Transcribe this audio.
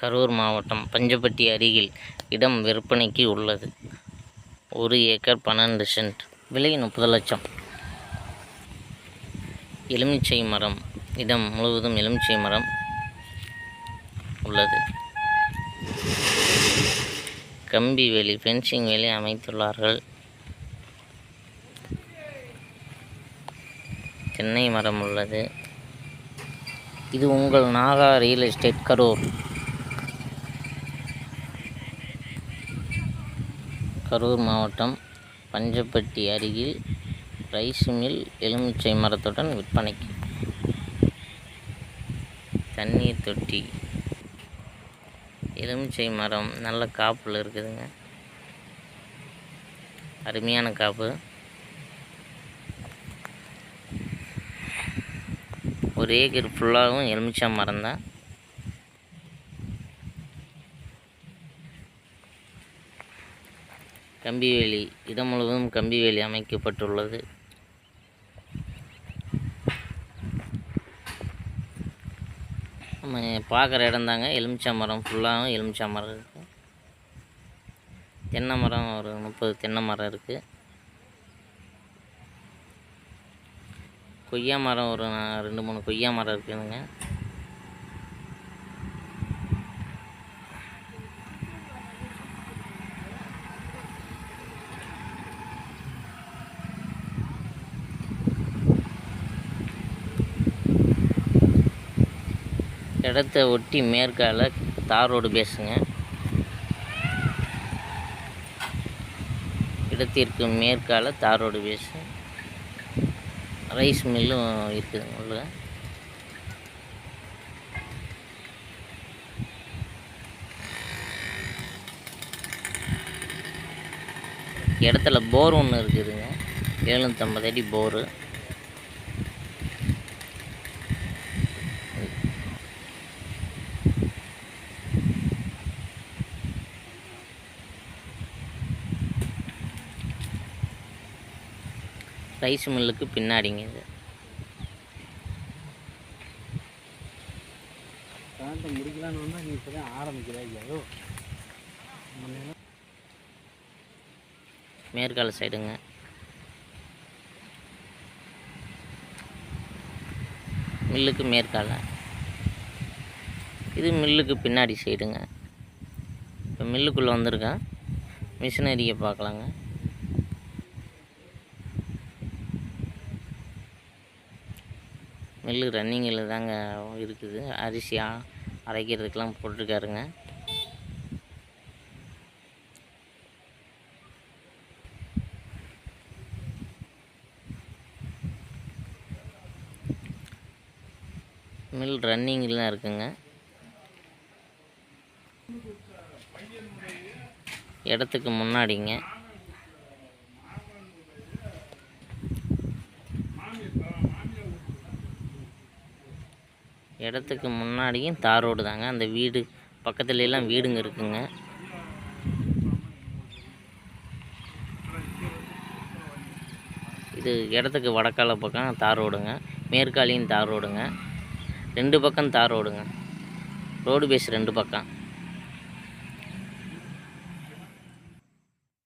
கரூர் மாவட்டம் பஞ்சப்பட்டி அருகில் இடம் விற்பனைக்கு உள்ளது. ஒரு ஏக்கர் பன்னெண்டு சென்ட். விலை முப்பது லட்சம். எலுமிச்சை மரம். இடம் முழுவதும் எலுமிச்சை மரம் உள்ளது. கம்பி வேலி ஃபென்சிங் வேலி அமைத்துள்ளார்கள். தென்னை மரம் உள்ளது. இது உங்கள் நாகா ரியல் எஸ்டேட் கரூர். கரூர் மாவட்டம் பஞ்சப்பட்டி அருகில் ரைஸ் மில் எலுமிச்சை மரத்துடன் விற்பனைக்கு. தண்ணீர் தொட்டி. எலுமிச்சை மரம் நல்ல காப்பில் இருக்குதுங்க. அருமையான காப்பு. ஒரு ஏக்கர் ஃபுல்லாகவும் எலுமிச்சை மரம் தான் கம்பிவேலி இடம் முழுவதும் கம்பிவேலி அமைக்கப்பட்டுள்ளது. நம்ம பார்க்குற இடம் தாங்க. எலுமிச்சை மரம் ஃபுல்லாகவும் எலுமிச்சை மரம் இருக்குது தென்னை மரம் ஒரு முப்பது தென்னை மரம் இருக்குது கொய்யா மரம் ஒரு ரெண்டு மூணு கொய்யா மரம் இருக்குதுங்க. இடத்த ஒட்டி மேற்கால தார் ரோடு பேசுங்க. இடத்திற்கு மேற்கால தார் ரோடு பேசு. ரைஸ் மில்லும் இருக்குதுங்க உள்ள. இடத்துல போர் ஒன்று இருக்குதுங்க. எழுநூற்றம்பது அடி போரு. ரைஸ் மில்லுக்கு பின்னாடிங்க இது. கரண்ட்டை முடிக்கலான்னு வந்தால் நீ இப்போ தான் ஆரம்பிக்கிறா ஐயோ. மேற்கால சைடுங்க. மில்லுக்கு மேற்கால. இது மில்லுக்கு பின்னாடி சைடுங்க. இப்போ மில்லுக்குள்ளே வந்திருக்கேன். மிஷினரியை பார்க்கலாங்க. மில்லு ரன்னிங்கில் தாங்க இருக்குது. அரிசியாக அரைக்கிறதுக்கெலாம் போட்டிருக்காருங்க. மில் ரன்னிங்கில் தான் இருக்குங்க. இடத்துக்கு முன்னாடிங்க. இடத்துக்கு முன்னாடியும் தார் ரோடு தாங்க. அந்த வீடு பக்கத்துலலாம் வீடுங்க இருக்குங்க. இது இடத்துக்கு வடக்கால பக்கம் தார் ரோடுங்க. மேற்காலையும் தார் ரோடுங்க. ரெண்டு பக்கம் தார் ரோடுங்க. ரோடு பேஸ் ரெண்டு பக்கம்.